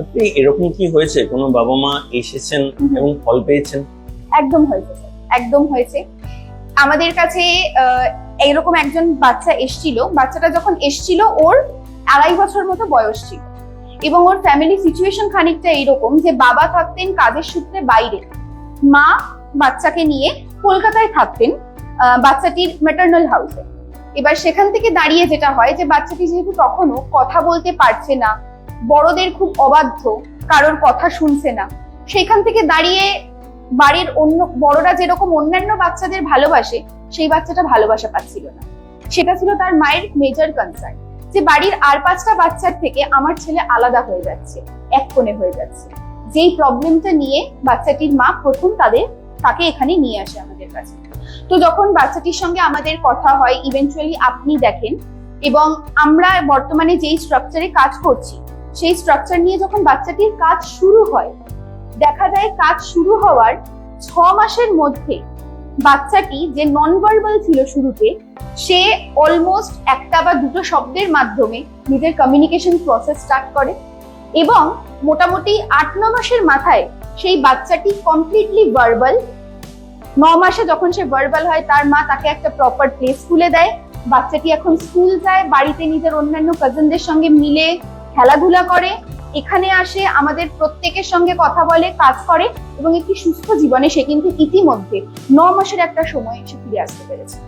আপনি এরকম কি হয়েছে? কোনো বাবা মা এসেছেন এবং ফল পেয়েছেন? একদম হয়েছে একদম হয়েছে। আমাদের কাছে এইরকম একজন বাচ্চা এসছিল। বাচ্চাটা যখন এসছিল ওর আড়াই বছর মতো বয়স ছিল। এবং ওর ফ্যামিলি সিচুয়েশন খানিকটা এইরকম যে বাবা থাকতেন কাজের সূত্রে বাইরে। মা বাচ্চাকে নিয়ে কলকাতায় থাকতেন বাচ্চাটির ম্যাটার্নাল হাউসে এবার সেখান থেকে দাঁড়িয়ে যেটা হয় যে বাচ্চাটি যেহেতু তখনও কথা বলতে পারছে না বড়দের খুব অবাধ্য, কারোর কথা শুনছে না। সেখান থেকে দাঁড়িয়ে বাড়ির অন্য, বড়রা যেরকম অন্যান্য বাচ্চাদের ভালোবাসে, সেই বাচ্চাটা ভালোবাসা পাচ্ছিল না। সেটা ছিল তার মায়ের মেজর কনসার্ন যে বাড়ির আর পাঁচটা বাচ্চার থেকে আমার ছেলে আলাদা হয়ে যাচ্ছে, এক কোণে হয়ে যাচ্ছে। যেই প্রবলেমটা নিয়ে বাচ্চাটির মা প্রথম তাদের, তাকে এখানে নিয়ে আসে আমাদের কাছে। তো যখন বাচ্চাটির সঙ্গে আমাদের কথা হয় ইভেন্চুয়ালি আপনি দেখেন, এবং আমরা বর্তমানে যেই স্ট্রাকচারে কাজ করছি সেই স্ট্রাকচার নিয়ে যখন বাচ্চাটির কাজ শুরু হয়, দেখা যায় কাজ শুরু হওয়ার ছ মাসের মধ্যে বাচ্চাটি যে নন ভার্বাল ছিল শুরুতে, সে অলমোস্ট একটা বা দুটো শব্দের মাধ্যমে নিজের কমিউনিকেশন প্রসেস স্টার্ট করে এবং মোটামুটি আট ন মাসের মাথায় সেই বাচ্চাটি কমপ্লিটলি ভার্বাল ন মাসে যখন সে ভার্বাল হয়, তার মা তাকে একটা প্রপার প্লে স্কুলে দেয়। বাচ্চাটি এখন স্কুল যায়, বাড়িতে নিজের অন্যান্য কাজিনদের সঙ্গে মিলে খেলাধুলা করে, এখানে আসে, আমাদের প্রত্যেকের সঙ্গে কথা বলে, কাজ করে এবং একটি সুস্থ জীবনে সে কিন্তু ইতিমধ্যে ন মাসের একটা সময় সে ফিরে আসতে পেরেছে।